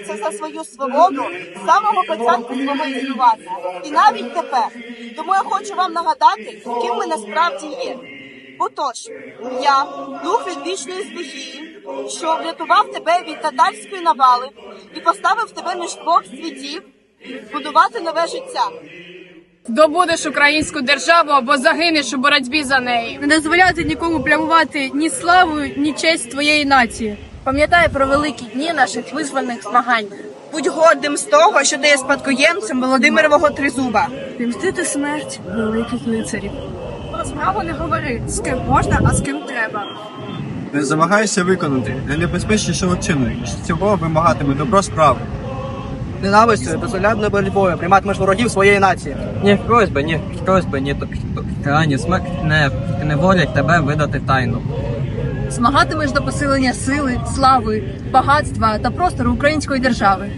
бореться за свою свободу з самого початку свого існування. І навіть тепер. Тому я хочу вам нагадати, ким ми насправді є. Отож, я, дух відвічної стихії, що врятував тебе від татарської навали і поставив тебе між двох світів, будувати нове життя. Здобудеш українську державу або загинеш у боротьбі за неї. Не дозволяти нікому плямувати ні славу, ні честь твоєї нації. Пам'ятай про великі дні наших визвольних змагань. Будь гордим з того, що ти є спадкоємцем Володимирового Тризуба. Вімстити смерть великих лицарів. Про справу не говори, з ким можна, а з ким треба. Не замагайся виконати найнебезпечнішого чину, що цього вимагатиме добро справи. Ненавистю, безоглядною боротьбою прийматимеш ворогів своєї нації. Ні просьби, ні просьби, ні крайні смерть не, не волять тебе видати тайну. Змагатимеш до посилення сили, слави, багатства та простору української держави.